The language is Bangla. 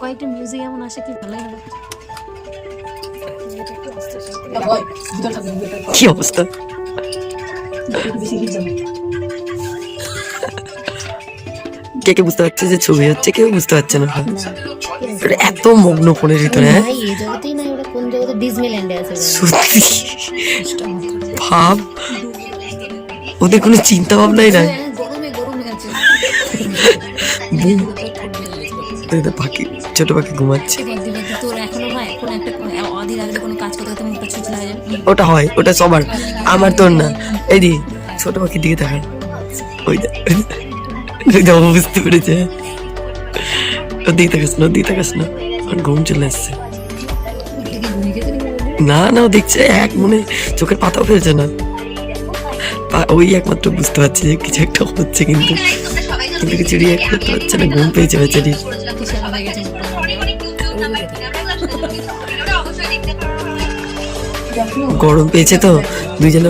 কয়েকটা মিউজিক এমন আসে কি ভালো লাগে কি অবস্থা? কে কে বুঝতে পারছে যে ছবি হচ্ছে? কেউ বুঝতে পারছে না। এত মগ্ন ফোনের ভিতরে হ্যাঁ। সত্যি? ভাব ওদের কোনো চিন্তা ভাবনাই নাই। পাখি ছোট পাখি ঘুমাচ্ছে। দেখতে দেখতে তোর এখনও হয় এখন একটা অধীর আগলে কোনো কাজ করতে করতে মুখটা ছুচলা হয়ে যাবে ওটা হয় ওটা সবার আমার তোর না। এই দি ছোট পাখির দিকে তাকান ওই দে- ওই বুঝতে পেরেছে। ওর দিকে তাকাস না ওর দিকে তাকাস না। ওর ঘুম চলে আসছে। না না ও দেখছে এক মনে চোখের পাতাও ফেলছে না। ওই একমাত্র বুঝতে পারছে যে কিছু একটা হচ্ছে কিন্তু। কিন্তু কিছু রিয়াক্ট পারছে না, ঘুম পেয়েছে বেচারি। গরম পেয়েছে তো, দুইজনে